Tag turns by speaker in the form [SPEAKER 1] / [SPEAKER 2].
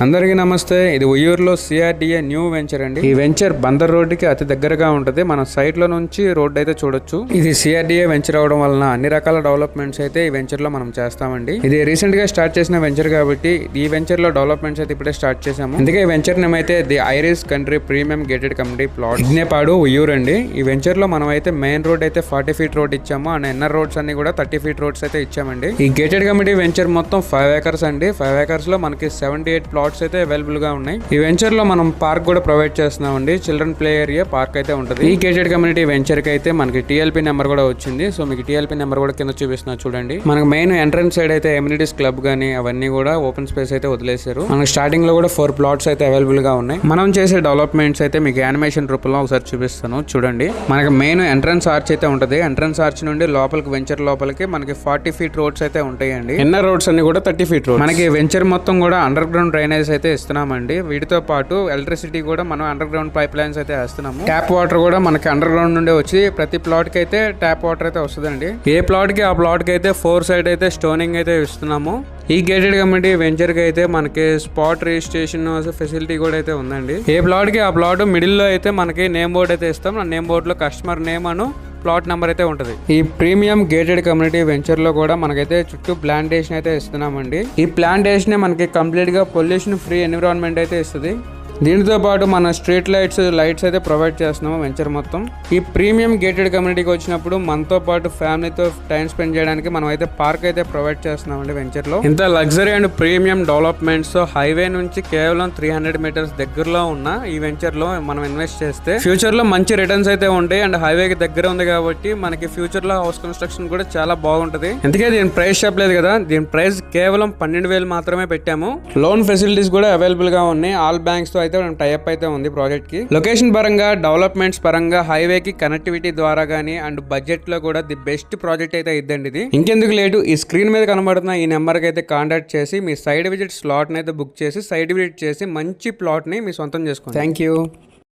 [SPEAKER 1] అందరికీ నమస్తే. ఇది ఉయ్యూరులో సిఆర్డిఏ న్యూ వెంచర్ అండి. ఈ వెంచర్ బందర్ రోడ్డుకి అతి దగ్గరగా ఉంటుంది. మన సైట్లో నుంచి రోడ్ అయితే చూడొచ్చు. ఇది సిఆర్డిఏ వెంచర్ అవడం వలన అన్ని రకాల డెవలప్మెంట్స్ అయితే ఈ వెంచర్లో మనం చేస్తామండి. ఇది రీసెంట్గా స్టార్ట్ చేసిన వెంచర్ కాబట్టి ఈ వెంచర్లో డెవలప్మెంట్స్ అయితే ఇప్పుడే స్టార్ట్ చేసాము అందుకే ఈ వెంచర్ నేమ్ అయితే the Iris country premium gated community plot. Ignepadu Uyyuru అండి ఈ వెంచర్లో మనం అయితే మెయిన్ రోడ్ అయితే ఫార్టీ ఫీట్ రోడ్ ఇచ్చాము. అండ్ ఎన్నర్ రోడ్స్ అన్ని కూడా థర్టీ ఫీట్ రోడ్స్ అయితే ఇచ్చామండి. ఈ గేటెడ్ కమ్యూనిటీ వెంచర్ మొత్తం ఫైవ్ ఏకర్స్ అండి. ఫైవ్ ఏకర్స్లో మనకి సెవెంటీ ఎయిట్ ప్లాట్స్ అయితే అవైలబుల్గా ఉన్నాయి. ఈ వెంచర్లో మనం పార్క్ కూడా ప్రొవైడ్ చేస్తున్నామండి. చిల్డ్రన్ ప్లే ఏరియా పార్క్ అయితే ఉంటుంది. ఈ గేటెడ్ కమ్యూనిటీ వెంచర్కి అయితే మనకి టీఎల్పీ నెంబర్ కూడా వచ్చింది. సో మీకు టీఎల్పీ నెంబర్ కూడా కింద చూపిస్తున్నా చూడండి. మనకి మెయిన్ ఎంట్రన్స్ సైడ్ అయితే ఎమ్యూనిటీస్ క్లబ్ గానీ అవన్నీ కూడా ఓపెన్ స్పేస్ అయితే వదిలేశారు. మనకి స్టార్టింగ్లో కూడా ఫోర్ ప్లాట్స్ అయితే అవైలబుల్గా ఉన్నాయి. మనం చేసే డెవలప్మెంట్స్ అయితే మీకు యానిమేషన్ రూపంలో ఒకసారి చూపిస్తాను. చూడండి. మనకి మెయిన్ ఎంట్రన్స్ ఆర్చ్ అయితే ఉంటుంది. ఎంట్రన్స్ ఆర్చ్ నుండి లోపలికి వెంచర్ లోపలికి మనకి ఫార్టీ ఫీట్ రోడ్స్ అయితే ఉంటాయండి. ఇన్నర్ రోడ్స్ అన్ని కూడా థర్టీ ఫీట్ రోడ్ మనకి వెంచర్ మొత్తం కూడా అండర్ గ్రౌండ్ డ్రైనేజ్ అయితే ఇస్తున్నామండి. వీటితో పాటు ఎలక్ట్రిసిటీ కూడా మనం అండర్ గ్రౌండ్ పైప్ లైన్స్ అయితే వేస్తున్నాము. ట్యాప్ వాటర్ కూడా మనకి అండర్ గ్రౌండ్ నుండి వచ్చి ప్రతి ప్లాట్కి అయితే ట్యాప్ వాటర్ అయితే వస్తుందండి. ఏ ప్లాట్కి ఆ ప్లాట్కి అయితే ఫోర్ సైడ్ అయితే స్టోనింగ్ అయితే ఇస్తున్నాము. ఈ గేటెడ్ కమ్యూనిటీ వెంచర్కి అయితే మనకి స్పాట్ రిజిస్ట్రేషన్ ఫెసిలిటీ కూడా అయితే ఉందండి. ఏ ప్లాట్కి ఆ ప్లాట్ మిడిల్లో అయితే మనకి నేమ్ బోర్డ్ అయితే ఇస్తాం. ఆ నేమ్ బోర్డ్లో కస్టమర్ నేమ్ అను ప్లాట్ నెంబర్ అయితే ఉంటుంది. ఈ ప్రీమియం గేటెడ్ కమ్యూనిటీ వెంచర్లో కూడా మనకైతే చుట్టూ ప్లాంటేషన్ అయితే ఇస్తున్నామండి. ఈ ప్లాంటేషన్ మనకి కంప్లీట్గా పొల్యూషన్ ఫ్రీ ఎన్విరాన్మెంట్ అయితే ఇస్తుంది. దీనితో పాటు మన స్ట్రీట్ లైట్స్ లైట్స్ అయితే ప్రొవైడ్ చేస్తున్నాము వెంచర్ మొత్తం. ఈ ప్రీమియం గేటెడ్ కమ్యూనిటీకి వచ్చినప్పుడు మనతో పాటు ఫ్యామిలీతో టైం స్పెండ్ చేయడానికి మనం అయితే పార్క్ అయితే ప్రొవైడ్ చేస్తున్నామండి వెంచర్లో ఇంత luxury and premium developments highway నుంచి కేవలం త్రీ హండ్రెడ్ మీటర్స్ దగ్గరలో ఉన్న ఈ వెంచర్లో మనం ఇన్వెస్ట్ చేస్తే ఫ్యూచర్లో మంచి రిటర్న్స్ అయితే ఉంటాయి అండ్ హైవే కి దగ్గర ఉంది కాబట్టి మనకి ఫ్యూచర్లో హౌస్ కన్స్ట్రక్షన్ కూడా చాలా బాగుంటది. అందుకే దీని ప్రైస్ చెప్పలేదు కదా దీని ప్రైస్ కేవలం పన్నెండు వేలు మాత్రమే పెట్టాము. లోన్ ఫెసిలిటీస్ కూడా అవైలబుల్గా ఉన్నాయి. ఆల్ బ్యాంక్స్ అయితే అయితే టైప్ అయితే ఉంది ప్రాజెక్ట్కి. లొకేషన్ పరంగా డెవలప్మెంట్స్ పరంగా హైవే కి కనెక్టివిటీ ద్వారా గానీ అండ్ బడ్జెట్లో కూడా ది బెస్ట్ ప్రాజెక్ట్ అయితే ఇద్దండి ఇది. ఇంకెందుకు లేటు ఈ స్క్రీన్ మీద కనబడుతున్న ఈ నెంబర్కి అయితే కాంటాక్ట్ చేసి మీ సైడ్ విజిట్ స్లాట్ అయితే బుక్ చేసి సైడ్ విజిట్ చేసి మంచి ప్లాట్ని మీ సొంతం చేసుకోండి. Thank you